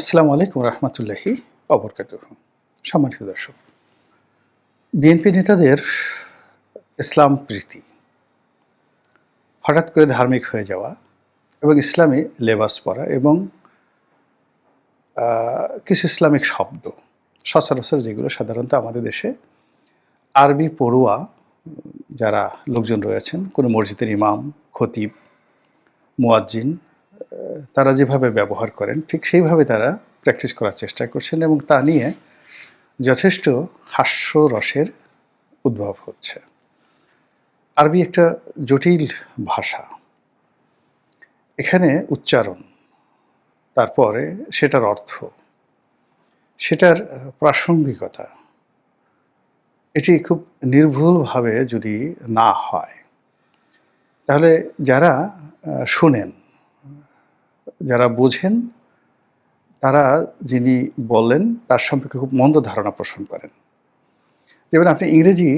আসসালামু আলাইকুম রহমতুল্লাহি অবরকাত সম্মানিত দর্শক বিএনপি নেতাদের ইসলাম প্রীতি, হঠাৎ করে ধার্মিক হয়ে যাওয়া এবং ইসলামী লেবাস পরা এবং কিছু ইসলামিক শব্দ, সচরাচর যেগুলো সাধারণত আমাদের দেশে আরবি পড়ুয়া, যারা লোকজন রয়েছেন কোনো মসজিদের ইমাম, খতিব, মুয়াজ্জিন তারা যেভাবে ব্যবহার করেন, ঠিক সেইভাবে তারা প্র্যাকটিস করার চেষ্টা করছেন এবং তা নিয়ে যথেষ্ট হাস্যরসের উদ্ভব হচ্ছে। আরবি একটা জটিল ভাষা। এখানে উচ্চারণ, তারপরে সেটার অর্থ, সেটার প্রাসঙ্গিকতা, এটি খুব নির্ভুলভাবে যদি না হয়, তাহলে যারা শুনেন যারা বোঝেন, তারা যিনি বলেন, তার সম্পর্কে খুব মন্দ ধারণা পোষণ করেন। যেমন আপনি ইংরেজি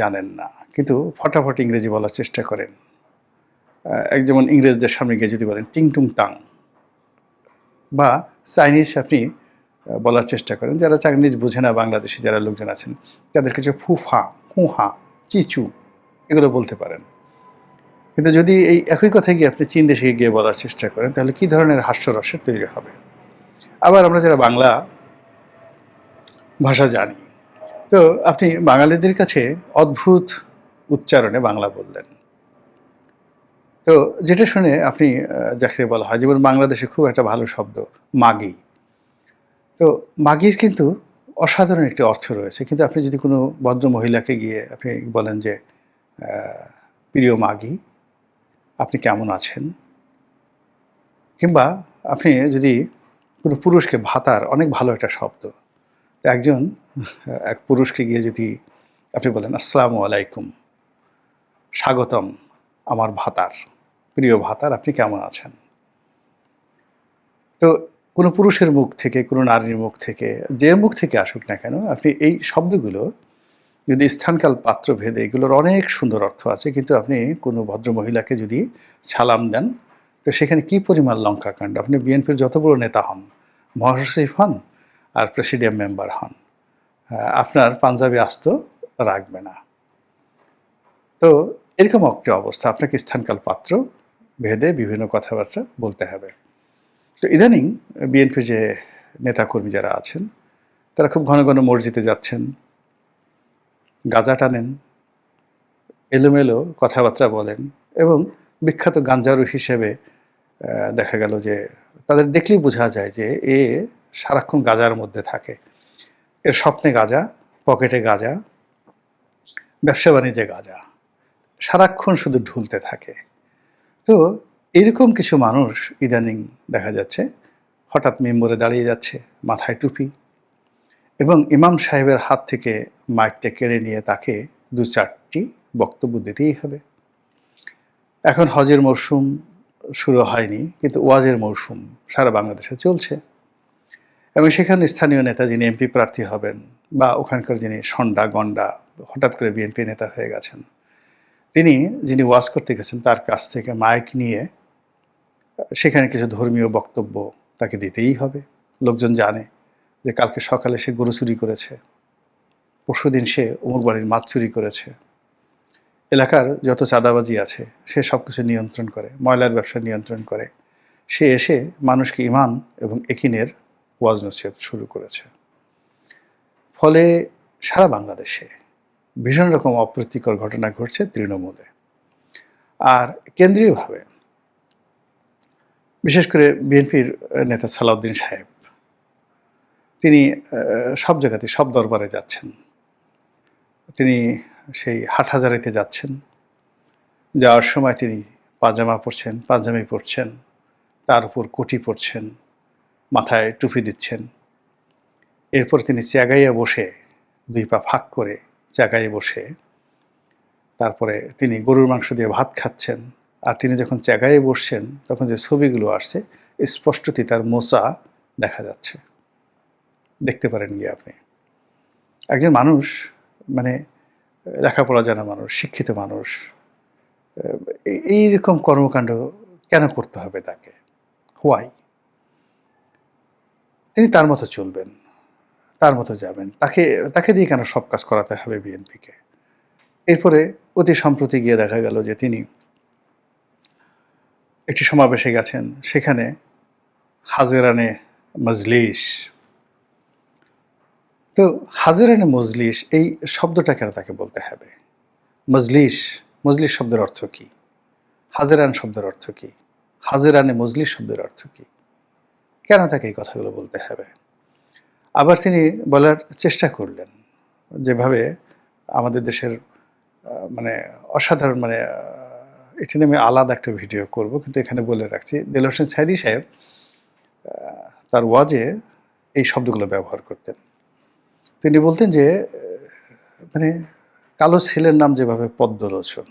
জানেন না, কিন্তু ফটাফট ইংরেজি বলার চেষ্টা করেন। এক যেমন ইংরেজদের সামনে গিয়ে যদি বলেন, টিং টুং টাং বা চাইনিজ আপনি বলার চেষ্টা করেন। যারা চাইনিজ বোঝে না, বাংলাদেশে যারা লোকজন আছেন, তাদের কাছে ফুফা, হুহা, চিচু, এগুলো বলতে পারেন। কিন্তু যদি এই একই কথাই গিয়ে আপনি চীন দেশে গিয়ে বলার চেষ্টা করেন, তাহলে কি ধরনের হাস্যরসের তৈরি হবে? আবার আমরা যারা বাংলা ভাষা জানি, তো আপনি বাঙালিদের কাছে অদ্ভুত উচ্চারণে বাংলা বললেন। তো যেটা শুনে আপনি যাকে বলা হয়, যেমন বাংলাদেশে খুব একটা ভালো শব্দ, মাগি। তো মাগির কিন্তু অসাধারণ একটি অর্থ রয়েছে, কিন্তু আপনি যদি কোনো ভদ্র মহিলাকে গিয়ে আপনি বলেন যে প্রিয় মাগি আপনি কেমন আছেন? কিংবা আপনি যদি কোনো পুরুষকে ভাতার অনেক ভালো একটা শব্দ একজন, এক পুরুষকে গিয়ে যদি আপনি বলেন, আসসালামু আলাইকুম, স্বাগতম আমার ভাতার, প্রিয় ভাতার, আপনি কেমন আছেন? তো কোনো পুরুষের মুখ থেকে, কোনো নারীর মুখ থেকে, যে মুখ থেকে আসুক না কেন, আপনি এই শব্দগুলো যদি স্থানকাল পাত্র ভেদে এগুলোর অনেক সুন্দর অর্থ আছে, কিন্তু আপনি কোনো ভদ্র মহিলাকে যদি সালাম দেন, তো সেখানে কি পরিমাণ লঙ্কা কাণ্ড আপনি বিএনপির যত বড় নেতা হন, মহাসচিব হন আর প্রেসিডিয়াম মেম্বার হন আপনার পাঞ্জাবি আস্ত রাখবে না। তো এরকম একটা অবস্থা, আপনাকে স্থানকাল পাত্র ভেদে বিভিন্ন কথাবার্তা বলতে হবে। তো ইদানিং বিএনপির যে নেতাকর্মী যারা আছেন, তারা খুব ঘন ঘন মসজিদে যাচ্ছেন গাঁজা টানেন, এলোমেলো কথাবার্তা বলেন এবং বিখ্যাত গাঞ্জারু হিসেবে দেখা গেল যে তাদের দেখলেই বোঝা যায় যে এ সারাক্ষণ গাজার মধ্যে থাকে। এর স্বপ্নে গাজা, পকেটে গাজা, ব্যবসা বাণিজ্যে গাজা, সারাক্ষণ শুধু ঢুলতে থাকে। তো এরকম কিছু মানুষ ইদানিং দেখা যাচ্ছে, হঠাৎ মেম্বরে দাঁড়িয়ে যাচ্ছে, মাথায় টুপি। এবং ইমাম সাহেবের হাত থেকে মাইকটা কেড়ে নিয়ে তাকে দু চারটি বক্তব্য দিতেই হবে। এখন হজের মরশুম শুরু হয়নি, কিন্তু ওয়াজের মরশুম সারা বাংলাদেশে চলছে। এবং সেখানে স্থানীয় নেতা যিনি এমপি প্রার্থী হবেন বা ওখানকার যিনি সন্ডা, গন্ডা, হঠাৎ করে বিএনপি নেতা হয়ে গেছেন, তিনি যিনি ওয়াজ করতে গেছেন তার কাছ থেকে মাইক নিয়ে সেখানে কিছু ধর্মীয় বক্তব্য তাকে দিতেই হবে। লোকজন জানে যে কালকে সকালে সে গরু চুরি করেছে পরশুদিন সে অমুক বাড়ির মাছ চুরি করেছে। এলাকার যত চাঁদাবাজি আছে, সে সব কিছু নিয়ন্ত্রণ করে, ময়লার ব্যবসা নিয়ন্ত্রণ করে। সে এসে মানুষকে ইমান এবং একিনের ওয়াজ নসিহত শুরু করেছে। ফলে সারা বাংলাদেশে ভীষণ রকম অপ্রীতিকর ঘটনা ঘটছে তৃণমূলে। আর কেন্দ্রীয়ভাবে, বিশেষ করে বিএনপির নেতা সালাউদ্দিন সাহেব তিনি সব জায়গাতে, সব দরবারে যাচ্ছেন। তিনি সেই হাটহাজারিতে যাচ্ছেন। যাওয়ার সময় তিনি পাজামা পরছেন পাঞ্জামি পরছেন, তার উপর কুটি পরছেন, মাথায় টুপি দিচ্ছেন। এরপর তিনি চ্যাগাইয়ে বসে, দুই পা ফাঁক করে চ্যাগাইয়ে বসে, তারপরে তিনি গরুর মাংস দিয়ে ভাত খাচ্ছেন। আর তিনি যখন চ্যাগাইয়ে বসছেন, তখন যে ছবিগুলো আসছে, স্পষ্টতই তার মোচা দেখা যাচ্ছে। দেখতে পারেন গিয়ে আপনি। একজন মানুষ মানে লেখাপড়া জানা মানুষ, শিক্ষিত মানুষ এইরকম কর্মকাণ্ড কেন করতে হবে তাকে? হোয়াই তিনি তার মতো চলবেন, তার মতো যাবেন। তাকে তাকে দিয়ে কেন সব কাজ করাতে হবে বিএনপিকে? এরপরে অতি সম্প্রতি গিয়ে দেখা গেল যে তিনি একটি সমাবেশে গেছেন। সেখানে হাজেরানে মজলিস তো হাজেরানে মজলিস এই শব্দটা কেন তাকে বলতে হবে? মজলিস মজলিস শব্দের অর্থ কি? হাজেরান শব্দের অর্থ কি? হাজেরানে মজলিস শব্দের অর্থ কি? কেন তাকে এই কথাগুলো বলতে হবে? আবার তিনি বলার চেষ্টা করলেন, যেভাবে আমাদের দেশের মানে অসাধারণ মানে এটি নিয়ে আমি আলাদা একটা ভিডিও করব, কিন্তু এখানে বলে রাখছি। দেল হোসেন সাইদি সাহেব তার ওয়াজে এই শব্দগুলো ব্যবহার করতেন। তিনি বলতেন যে মানে কালো ছেলের নাম যেভাবে পদ্মলোচন,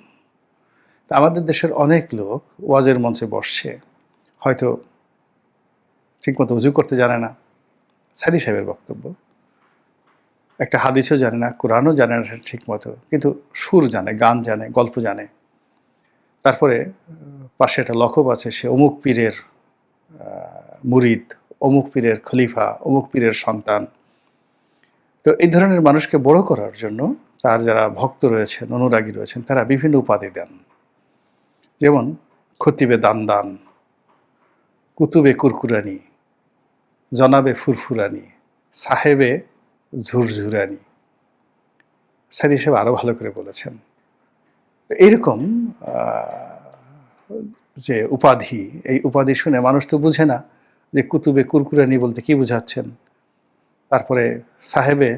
তা আমাদের দেশের অনেক লোক ওয়াজের মঞ্চে বসছে, হয়তো ঠিকমতো উজু করতে জানে না। সাদি সাহেবের বক্তব্য, একটা হাদিসও জানে না, কোরআনও জানে না ঠিক মতো কিন্তু সুর জানে, গান জানে, গল্প জানে। তারপরে পাশে একটা লকব আছে, সে অমুক পীরের মুরিদ, অমুক পীরের খলিফা, অমুক পীরের সন্তান তো এই ধরনের মানুষকে বড় করার জন্য তার যারা ভক্ত রয়েছেন, অনুরাগী রয়েছেন, তারা বিভিন্ন উপাধি দেন। যেমন খতিবে দান দান কুতুবে কুরকুরানি, জনাবে ফুরফুরানি, সাহেবে ঝুরঝুরানি। সাইদি সাহেব আরও ভালো করে বলেছেন। তো এইরকম যে উপাধি, এই উপাধি শুনে মানুষ তো বুঝে না যে কুতুবে কুরকুরানি বলতে কি বুঝাচ্ছেন। তারপরে সাহেবে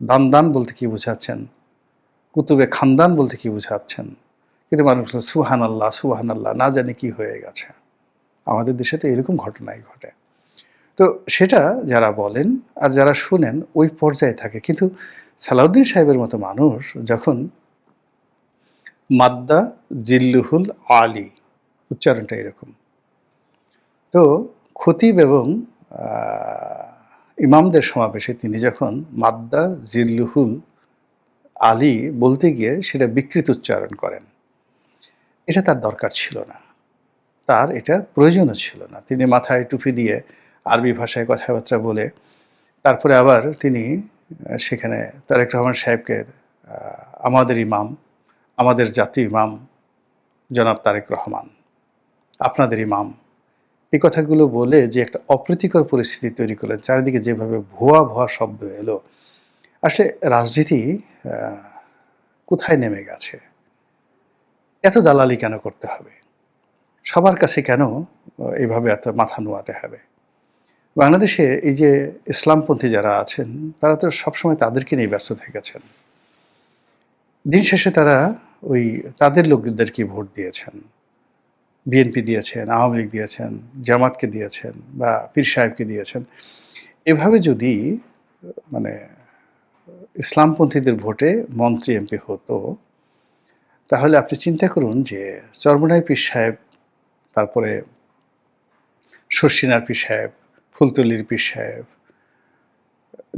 দান দান বলতে কি বুঝাচ্ছেন? কুতুবে খানদান বলতে কি বুঝাচ্ছেন? কিন্তু মানুষ সুহান আল্লাহ সুহান আল্লাহ না জানি কি হয়ে গেছে। আমাদের দেশে তো এরকম ঘটনাই ঘটে। তো সেটা যারা বলেন আর যারা শুনেন, ওই পর্যায়ে থাকে। কিন্তু সালাউদ্দিন সাহেবের মতো মানুষ যখন মাদ্দা জিল্লুহুল আলী, উচ্চারণটা এরকম। তো খতিব এবং ইমামদের সমাবেশে তিনি যখন মাদ্দা জিল্লুহুল আলী বলতে গিয়ে সেটা বিকৃত উচ্চারণ করেন, এটা তার দরকার ছিল না। তার এটা প্রয়োজনও ছিল না। তিনি মাথায় টুপি দিয়ে আরবি ভাষায় কথাবার্তা বলে তারপরে আবার তিনি সেখানে তারেক রহমান সাহেবকে আমাদের ইমাম, আমাদের জাতীয় ইমাম জনাব তারেক রহমান, আপনাদের ইমাম এই কথাগুলো বলে যে একটা অপ্রীতিকর পরিস্থিতি তৈরি করলেন চারিদিকে যেভাবে ভুয়া ভুয়া শব্দ এলো। আসলে রাজনীতি কোথায় নেমে গেছে? এত দালালি কেন করতে হবে? সবার কাছে কেন আহ, এইভাবে এত মাথা নোয়াতে হবে? বাংলাদেশে এই যে ইসলামপন্থী যারা আছেন তারা তো সবসময় তাদেরকে নিয়ে ব্যস্ত থেকেছেন দিন শেষে তারা ওই তাদের লোকদেরকে ভোট দিয়েছেন। বিএনপি দিয়েছেন, আওয়ামী লীগ দিয়েছেন, জামাতকে দিয়েছেন বা পীর সাহেবকে দিয়েছেন। এভাবে যদি মানে ইসলামপন্থীদের ভোটে মন্ত্রী এমপি হতো, তাহলে আপনি চিন্তা করুন যে চরমনাই পীর সাহেব, তারপরে শর্ষিনার পীর সাহেব, ফুলতলির পীর সাহেব,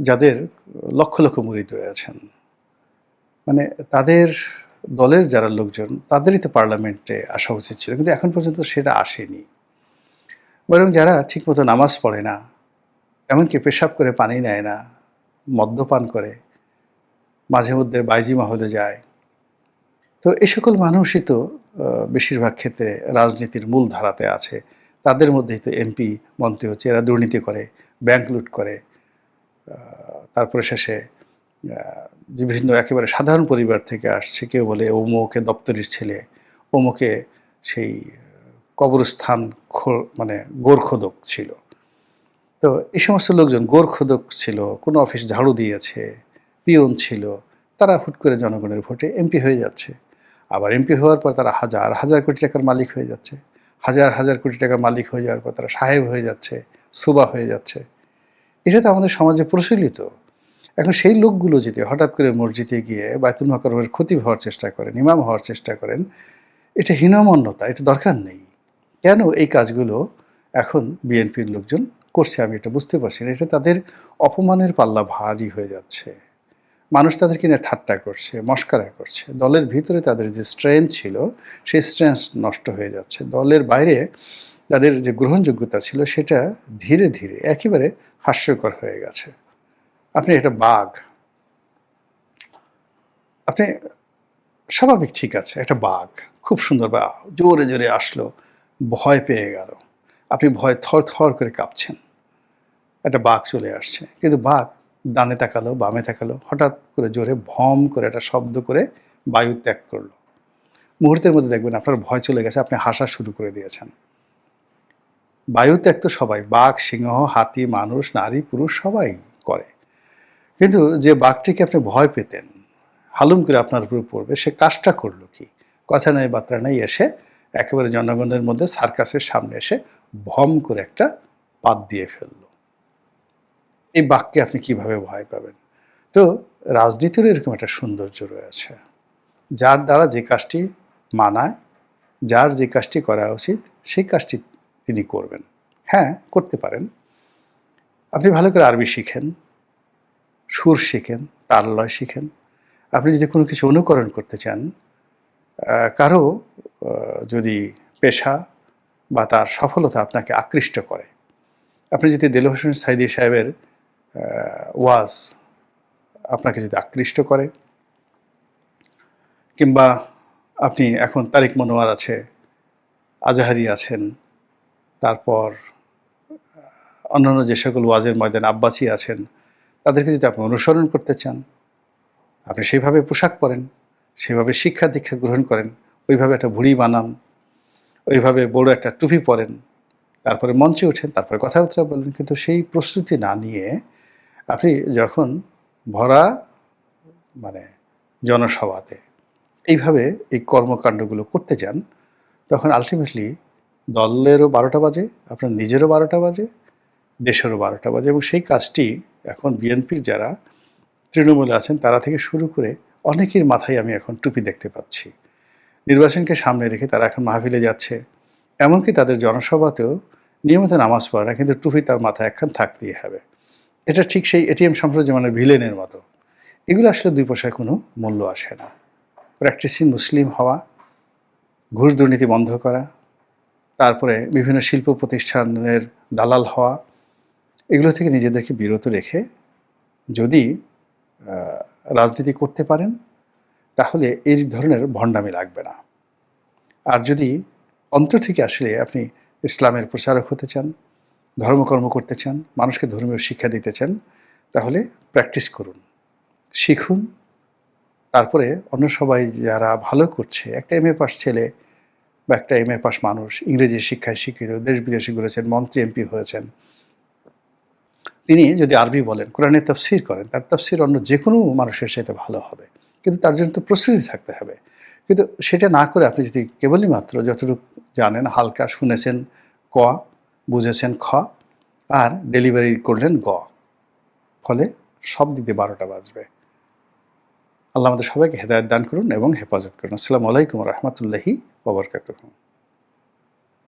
যাদের লক্ষ লক্ষ মুরিদ রয়েছেন মানে তাদের দলের যারা লোকজন, তাদেরই তো পার্লামেন্টে আসা উচিত ছিল, কিন্তু এখন পর্যন্ত সেটা আসেনি। বরং যারা ঠিকমতো নামাজ পড়ে না, এমনকি পেশাব করে পানি নেয় না, মদ্যপান করে, মাঝে মধ্যে বাইজি মহলে যায়, তো এ সকল মানুষই তো বেশিরভাগ ক্ষেত্রে রাজনীতির মূল ধারাতে আছে। তাদের মধ্যেই তো এমপি, মন্ত্রী হচ্ছে, এরা দুর্নীতি করে, ব্যাংক লুট করে তারপরে শেষে বিভিন্ন একেবারে সাধারণ পরিবার থেকে আসছে, কেউ বলে অমুকে দপ্তরির ছেলে অমুকে সেই কবরস্থান মানে গোরখোদক ছিল। তো এই সমস্ত লোকজন গোরখোদক ছিল, কোনো অফিস ঝাড়ু দিয়েছে, পিয়ন ছিল, তারা হুট করে জনগণের ভোটে এমপি হয়ে যাচ্ছে। আবার এমপি হওয়ার পর তারা হাজার হাজার কোটি টাকার মালিক হয়ে যাচ্ছে। হাজার হাজার কোটি টাকার মালিক হয়ে যাওয়ার পর তারা সাহেব হয়ে যাচ্ছে, সুবা হয়ে যাচ্ছে। এটা তো আমাদের সমাজে প্রচলিত। এখন সেই লোকগুলো যদি হঠাৎ করে মসজিদে গিয়ে বায়তুল মাকরমের ক্ষতি হওয়ার চেষ্টা করেন, ইমাম হওয়ার চেষ্টা করেন, এটা হীনমন্যতা, এটা দরকার নেই। কেন এই কাজগুলো এখন বিএনপির লোকজন করছে আমি এটা বুঝতে পারছি না, এটা তাদের অপমানের পাল্লা ভারী হয়ে যাচ্ছে। মানুষ তাদেরকে নিয়ে ঠাট্টা করছে, মস্কারা করছে। দলের ভিতরে তাদের যে স্ট্রেংথ ছিল, সেই স্ট্রেংথ নষ্ট হয়ে যাচ্ছে। দলের বাইরে তাদের যে গ্রহণযোগ্যতা ছিল, সেটা ধীরে ধীরে একেবারে হাস্যকর হয়ে গেছে। আপনি একটা বাঘ। আপনি স্বাভাবিক ঠিক আছে, একটা বাঘ। খুব সুন্দর বা জোরে জোরে আসলো, ভয় পেয়ে গেল। আপনি ভয় থর থর করে কাঁপছেন। একটা বাঘ চলে আসছে। কিন্তু বাঘ ডানে তাকালো, বামে তাকালো, হঠাৎ করে জোরে ভম করে একটা শব্দ করে বায়ু ত্যাগ করল। মুহূর্তের মধ্যে দেখবেন আপনার ভয় চলে গেছে, আপনি হাসা শুরু করে দিয়েছেন। বায়ু ত্যাগ তো সবাই, বাঘ, সিংহ, হাতি, মানুষ, নারী, পুরুষ সবাই করে। কিন্তু যে বাঘটিকে আপনি ভয় পেতেন, হালুম করে আপনার উপর পড়বে, সে কাজটা করল কি? কথা নাই, বার্তা নাই, এসে একেবারে জনগণের মধ্যে সার্কাসের সামনে এসে ভম করে একটা পাত দিয়ে ফেলল। এই বাক্যে আপনি কীভাবে ভয় পাবেন? তো রাজনীতিরও এরকম একটা সৌন্দর্য রয়েছে। যার দ্বারা যে কাজটি মানায়, যার যে কাজটি করা উচিত, সেই কাজটি তিনি করবেন। হ্যাঁ করতে পারেন। আপনি ভালো করে আরবি শিখেন। সুর শিখেন তারলয় শিখেন। আপনি যদি কোনো কিছু অনুকরণ করতে চান কারও যদি পেশা বা তার সফলতা আপনাকে আকৃষ্ট করে। আপনি যদি দেল হোসেন সাইদি সাহেবের ওয়াজ আপনাকে যদি আকৃষ্ট করে, কিংবা আপনি এখন তারিক মনোয়ার আছে, আজাহারি আছেন, তারপর অন্যান্য যে সকল ওয়াজের ময়দান আব্বাসী আছেন তাদেরকে যদি আপনি অনুসরণ করতে চান, আপনি সেইভাবে পোশাক পরেন সেইভাবে শিক্ষা দীক্ষা গ্রহণ করেন, ওইভাবে একটা ভুড়ি বানান, ওইভাবে বড় একটা টুপি পরেন, তারপরে মঞ্চে ওঠেন, তারপরে কথাবার্তা বলেন, কিন্তু সেই প্রস্তুতি না নিয়ে আপনি যখন ভরা মানে জনসভাতে এইভাবে এই কর্মকাণ্ডগুলো করতে যান, তখন আলটিমেটলি দলেরও বারোটা বাজে, আপনার নিজেরও বারোটা বাজে, দেশেরও বারোটা বাজে, এবং সেই কাজটি এখন বিএনপির যারা তৃণমূলে আছেন, তারা থেকে শুরু করে অনেকের মাথায় আমি এখন টুপি দেখতে পাচ্ছি। নির্বাচনকে সামনে রেখে তারা এখন মাহফিলে যাচ্ছে। এমনকি তাদের জনসভাতেও নিয়মিত নামাজ পড়ে না, কিন্তু টুপি তার মাথায় একখান থাকতেই হবে। এটা ঠিক সেই এটিএম সাম্রাজ্যমানের ভিলেনের মতো। এগুলো আসলে দুই পয়সায় কোনো মূল্য আসে না। প্র্যাকটিসিং মুসলিম হওয়া, ঘুষ দুর্নীতি বন্ধ করা, তারপরে বিভিন্ন শিল্প প্রতিষ্ঠানের দালাল হওয়া এগুলো থেকে নিজেদেরকে বিরত রেখে যদি রাজনীতি করতে পারেন, তাহলে এই ধরনের ভণ্ডামি লাগবে না। আর যদি অন্তর থেকে আসলে আপনি ইসলামের প্রচারক হতে চান, ধর্মকর্ম করতে চান, মানুষকে ধর্মীয় শিক্ষা দিতে চান, তাহলে প্র্যাকটিস করুন, শিখুন। তারপরে অন্য সবাই যারা ভালো করছে, একটা এম এ পাস ছেলে বা একটা এম এ পাস মানুষ, ইংরেজি শিক্ষায় শিক্ষিত, দেশ বিদেশে ঘুরেছেন, মন্ত্রী, এমপি হয়েছেন তিনি যদি আরবি বলেন, কোরআনে তফসির করেন, তার তফসির অন্য যে কোনো মানুষের সাথে ভালো হবে। কিন্তু তার জন্য তো প্রস্তুতি থাকতে হবে। কিন্তু সেটা না করে আপনি যদি কেবলই মাত্র যতটুকু জানেন, হালকা শুনেছেন ক, বুঝেছেন খ, আর ডেলিভারি করলেন গ, ফলে সব দিক দিয়ে বারোটা বাজবে। আল্লাহ আমাদের সবাইকে হেদায়ত দান করুন এবং হেফাজত করুন। আসসালামু আলাইকুম রহমতুল্লাহি ওবরকাতুহ